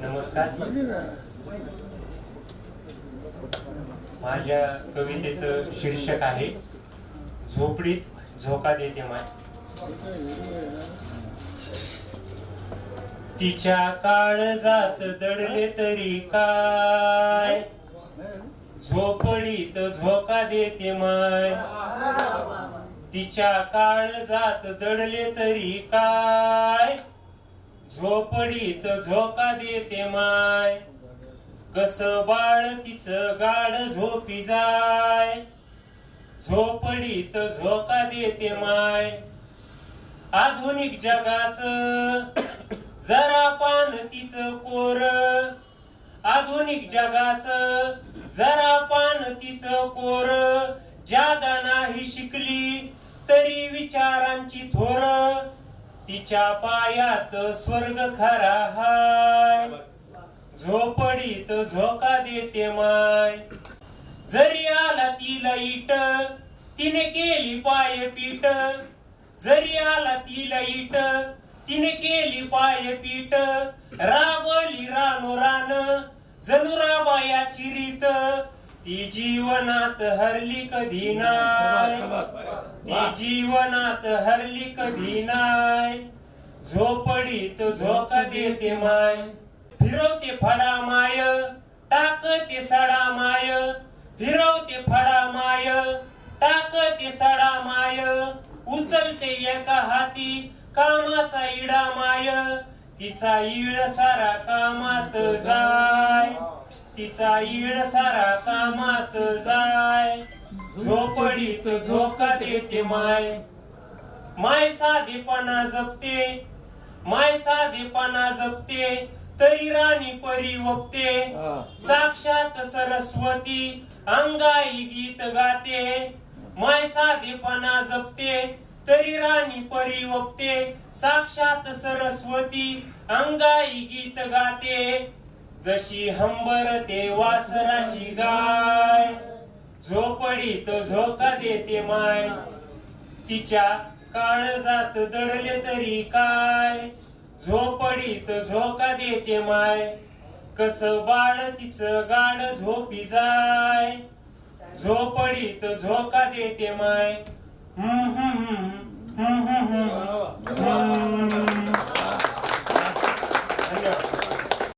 नमस्कार. माझ्या कवितेचं शीर्षक आहे झोपडीत झोका देते माय. तिच्या काळ जात दडले तरी काय? झोपडीत झोका देते माय. तिच्या काळ जात दडले तरी काय? झोपडीत झोका देते माय. कस बाळ तिचं गाड झोपी जाय? झोपडीत झोका देते माय. आधुनिक जगाच जरा पान तिचं कोर. आधुनिक जगाच जरा पान तिचं कोर. जादा नाही शिकली तरी विचारांची थोर तिच्या पायात स्वर्ग खरा हाय. झोपडीत झोका देते माय. जरी आला तिला इट तिने केली पाय पीट जरी आला तिला इट तिने केली पाय पीट राबली रानो रान जणू राबायाची रीत. ती जीवनात हरली कधी नाय? ती जीवनात हरली कधी नाय? झोपडीत झोका देते माय? फिरवते फडा माय टाकते सडा माय. फिरवते फडा माय टाकते सडा माय. उचलते एका हाती कामाचा इडा माय. तिचा इळ सारा कामात जाय. तिचा इळ सारा कामात जाय. झोपडीत झोका देते माय. माय साधेपणा जपते. माय साधेपणा जपते. तरी राणी परी वपते. साक्षात सरस्वती अंगाई गीत गाते. माय साधेपणा जपते. तरी राणी परी वपते. साक्षात सरस्वती अंगाई गीत गाते. जशी हंबर ते वासराची गाय झोपडीत झोका देते माय तिच्या काळजात दडले तरी काय झोपडीत झोका देते माय कस बाळ तिचं गाड झोपी जाय झोपडीत झोका देते माय हम्म हम्म.